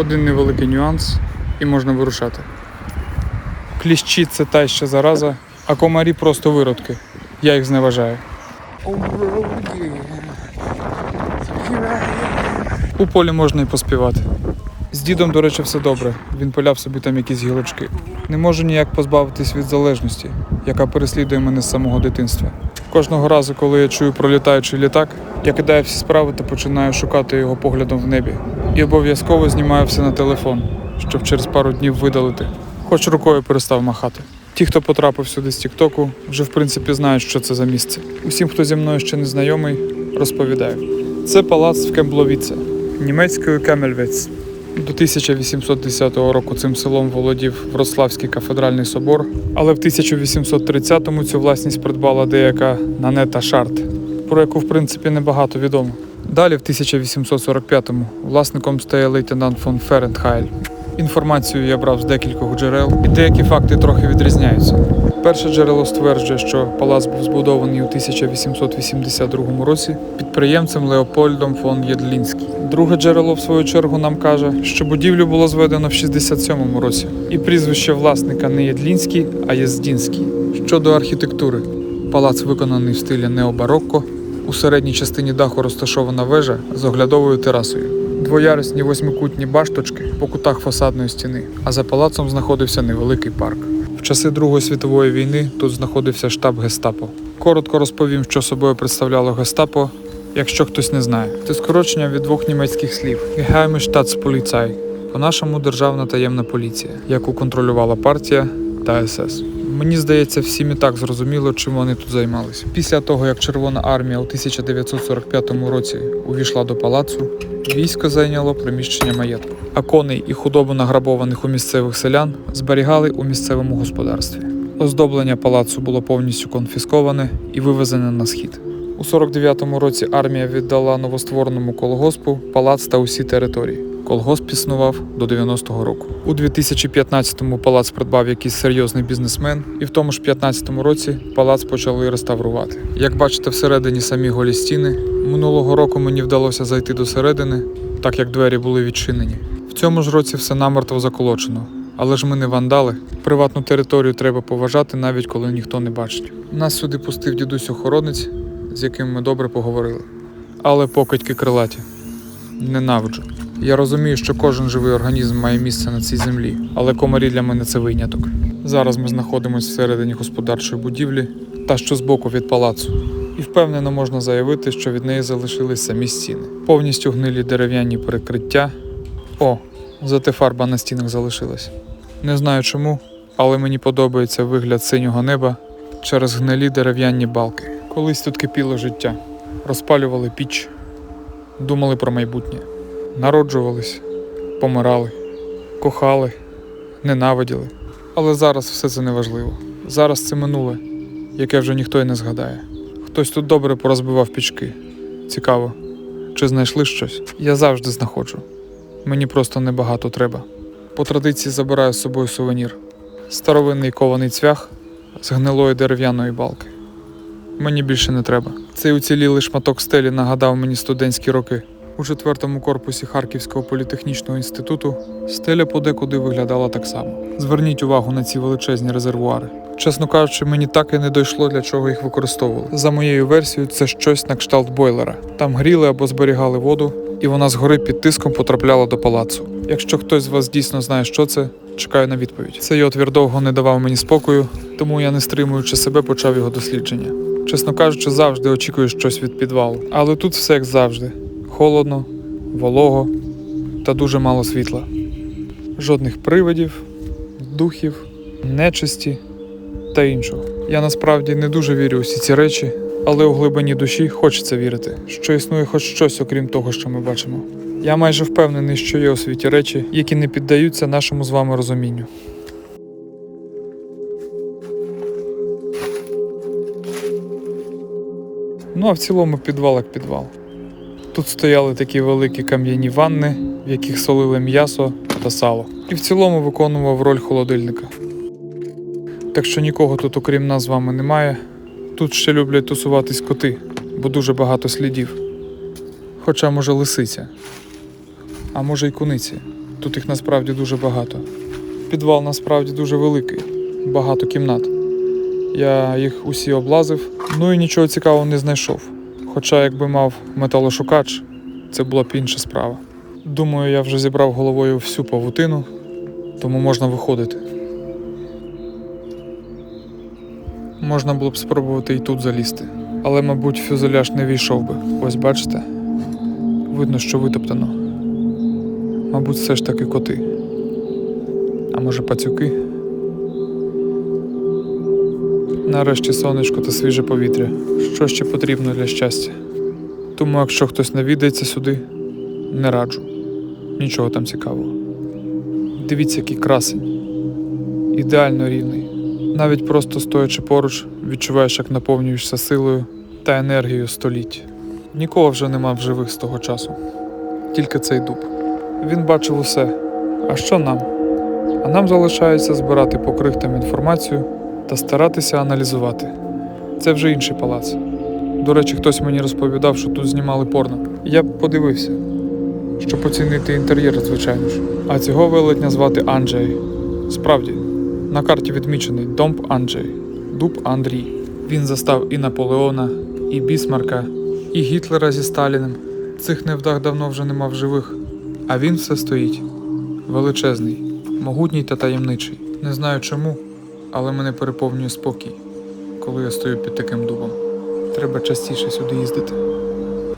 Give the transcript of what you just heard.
Один невеликий нюанс і можна вирушати. Кліщі це та ще зараза, а комарі просто виродки. Я їх зневажаю. У полі можна і поспівати. З дідом, до речі, все добре. Він поляв собі там якісь гілочки. Не можу ніяк позбавитись від залежності, яка переслідує мене з самого дитинства. Кожного разу, коли я чую про літаючий літак, я кидаю всі справи та починаю шукати його поглядом в небі. І обов'язково знімаю все на телефон, щоб через пару днів видалити. Хоч рукою перестав махати. Ті, хто потрапив сюди з Тіктоку, вже в принципі знають, що це за місце. Усім, хто зі мною ще не знайомий, розповідаю. Це палац в Кембловіце, німецькою Кемельвець. До 1810 року цим селом володів Вроцлавський кафедральний собор, але в 1830-му цю власність придбала деяка Нанета Шарт, про яку в принципі небагато відомо. Далі, в 1845-му, власником стає лейтенант фон Ферентхайль. Інформацію я брав з декількох джерел, і деякі факти трохи відрізняються. Перше джерело стверджує, що палац був збудований у 1882 році підприємцем Леопольдом фон Єдлінський. Друге джерело, в свою чергу, нам каже, що будівлю було зведено в 67 році, і прізвище власника не Єдлінський, а Єздінський. Щодо архітектури, палац виконаний в стилі необарокко. У середній частині даху розташована вежа з оглядовою терасою. Двоярусні восьмикутні башточки по кутах фасадної стіни, а за палацом знаходився невеликий парк. В часи Другої світової війни тут знаходився штаб Гестапо. Коротко розповім, що собою представляло Гестапо, якщо хтось не знає. Це скорочення від двох німецьких слів Geheime Staatspolizei, по-нашому державна таємна поліція, яку контролювала партія та СС. Мені здається, всім і так зрозуміло, чим вони тут займалися. Після того, як Червона армія у 1945 році увійшла до палацу, військо зайняло приміщення маєтку, а коней і худобу награбованих у місцевих селян зберігали у місцевому господарстві. Оздоблення палацу було повністю конфісковане і вивезене на схід. У 49-му році армія віддала новоствореному колгоспу палац та усі території. Колгосп існував до 90-го року. У 2015-му палац придбав якийсь серйозний бізнесмен, і в тому ж 15-му році палац почали реставрувати. Як бачите, всередині самі голі стіни. Минулого року мені вдалося зайти до середини, так як двері були відчинені. В цьому ж році все намертво заколочено. Але ж ми не вандали. Приватну територію треба поважати, навіть коли ніхто не бачить. Нас сюди пустив дідусь охоронець, з яким ми добре поговорили. Але покидьки крилаті. Ненавиджу. Я розумію, що кожен живий організм має місце на цій землі, але комарі для мене це виняток. Зараз ми знаходимося всередині господарчої будівлі та що збоку від палацу. І впевнено можна заявити, що від неї залишились самі стіни. Повністю гнилі дерев'яні перекриття. О, зате фарба на стінах залишилась. Не знаю чому, але мені подобається вигляд синього неба через гнилі дерев'яні балки. Колись тут кипіло життя, розпалювали піч, думали про майбутнє, народжувались, помирали, кохали, ненавиділи. Але зараз все це неважливо. Зараз це минуле, яке вже ніхто й не згадає. Хтось тут добре порозбивав пічки. Цікаво, чи знайшли щось? Я завжди знаходжу. Мені просто небагато треба. По традиції забираю з собою сувенір. Старовинний кований цвях з гнилої дерев'яної балки. Мені більше не треба. Цей уцілілий шматок стелі нагадав мені студентські роки. У четвертому корпусі Харківського політехнічного інституту стеля подекуди виглядала так само. Зверніть увагу на ці величезні резервуари. Чесно кажучи, мені так і не дійшло, для чого їх використовували. За моєю версією, це щось на кшталт бойлера. Там гріли або зберігали воду, і вона згори під тиском потрапляла до палацу. Якщо хтось з вас дійсно знає, що це, чекаю на відповідь. Цей отвір довго не давав мені спокою, тому я, не стримуючи себе, почав його дослідження. Чесно кажучи, завжди очікую щось від підвалу. Але тут все як завжди: холодно, волого та дуже мало світла. Жодних привидів, духів, нечисті та іншого. Я насправді не дуже вірю у всі ці речі, але у глибині душі хочеться вірити, що існує хоч щось, окрім того, що ми бачимо. Я майже впевнений, що є у світі речі, які не піддаються нашому з вами розумінню. Ну а в цілому підвал як підвал. Тут стояли такі великі кам'яні ванни, в яких солили м'ясо та сало, і в цілому виконував роль холодильника. Так що нікого тут, окрім нас з вами, немає. Тут ще люблять тусуватись коти, бо дуже багато слідів. Хоча, може, лисиця, а може й куниці. Тут їх насправді дуже багато. Підвал насправді дуже великий, багато кімнат. Я їх усі облазив, ну і нічого цікавого не знайшов. Хоча, якби мав металошукач, це була б інша справа. Думаю, я вже зібрав головою всю павутину, тому можна виходити. Можна було б спробувати і тут залізти, але, мабуть, фюзеляж не війшов би. Ось бачите? Видно, що витоптано. Мабуть, все ж таки коти. А може, пацюки? Нарешті сонечко та свіже повітря. Що ще потрібно для щастя? Тому, якщо хтось навідається сюди, не раджу. Нічого там цікавого. Дивіться, який красень. Ідеально рівний. Навіть просто стоячи поруч, відчуваєш, як наповнюєшся силою та енергією століть. Нікого вже нема в живих з того часу. Тільки цей дуб. Він бачив усе. А що нам? А нам залишається збирати по крихтам інформацію та старатися аналізувати. Це вже інший палац. До речі, хтось мені розповідав, що тут знімали порно. Я б подивився, щоб оцінити інтер'єр, звичайно ж. А цього велетня звати Анджей. Справді, на карті відмічений Домб Анджей, Дуб Андрій. Він застав і Наполеона, і Бісмарка, і Гітлера зі Сталіним. Цих невдах давно вже нема в живих. А він все стоїть. Величезний, могутній та таємничий. Не знаю чому, але мене переповнює спокій, коли я стою під таким дубом. Треба частіше сюди їздити.